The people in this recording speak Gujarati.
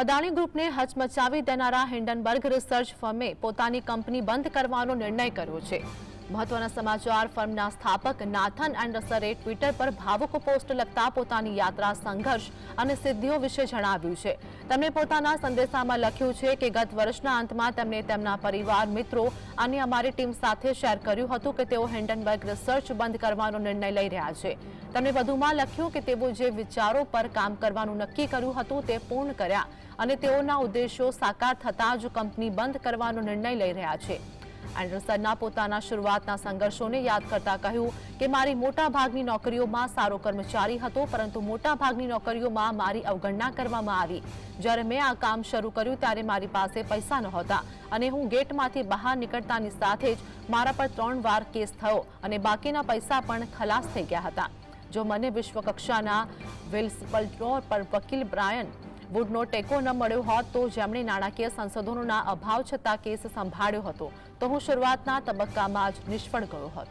અદાણી ગ્રુપને હચમચાવી દેનારા હિન્ડનબર્ગ રિસર્ચ ફર્મે પોતાની કંપની બંધ કરવાનો નિર્ણય કર્યો છે. મહત્વના સમાચાર, ફર્મના સ્થાપક નાથન એન્ડરસરે ટ્વિટર પર ભાવુક પોસ્ટ લખતા પોતાની યાત્રા સંઘર્ષ અને સિદ્ધિઓ વિશે જણાવ્યું છે. તેમણે પોતાના સંદેશામાં લખ્યું છે કે ગત વર્ષના અંતમાં તેમણે તેમના પરિવાર, મિત્રો અને અમારી ટીમ સાથે શેર કર્યું હતું કે તેઓ હેન્ડનબર્ગ રિસર્ચ બંધ કરવાનો નિર્ણય લઈ રહ્યા છે. તેમણે વધુમાં લખ્યું કે તેઓ જે વિચારો પર કામ કરવાનું નક્કી કર્યું હતું તે પૂર્ણ કર્યા અને તેઓના ઉદ્દેશો સાકાર થતાં જ કંપની બંધ કરવાનો નિર્ણય લઈ રહ્યા છે. એન્ડરસનના પોતાના શરૂઆતના સંઘર્ષોને યાદ કરતા કહ્યું કે મારી મોટાભાગની નોકરીઓમાં સારો કર્મચારી હતો, પરંતુ મોટાભાગની નોકરીઓમાં મારી અવગણના કરવામાં આવી. જ્યારે મેં આ કામ શરૂ કર્યું ત્યારે મારી પાસે પૈસા નહોતા અને હું ગેટમાંથી બહાર નીકળતાની સાથે જ મારા પર ત્રણ વાર કેસ થયો અને બાકીના પૈસા પણ ખલાસ થઈ ગયા હતા. જો મને વિશ્વકક્ષાના વિલ્સ પલ્ટોર પર વકીલ બ્રાયન વુડનો ટેકો ન મળ્યો હોત તો જેમણે નાણાકીય સંશોધનોના અભાવ છતાં કેસ સંભાળ્યો હતો. તો હું શરૂઆતના તબક્કામાં જ નિષ્ફળ ગયો હોત.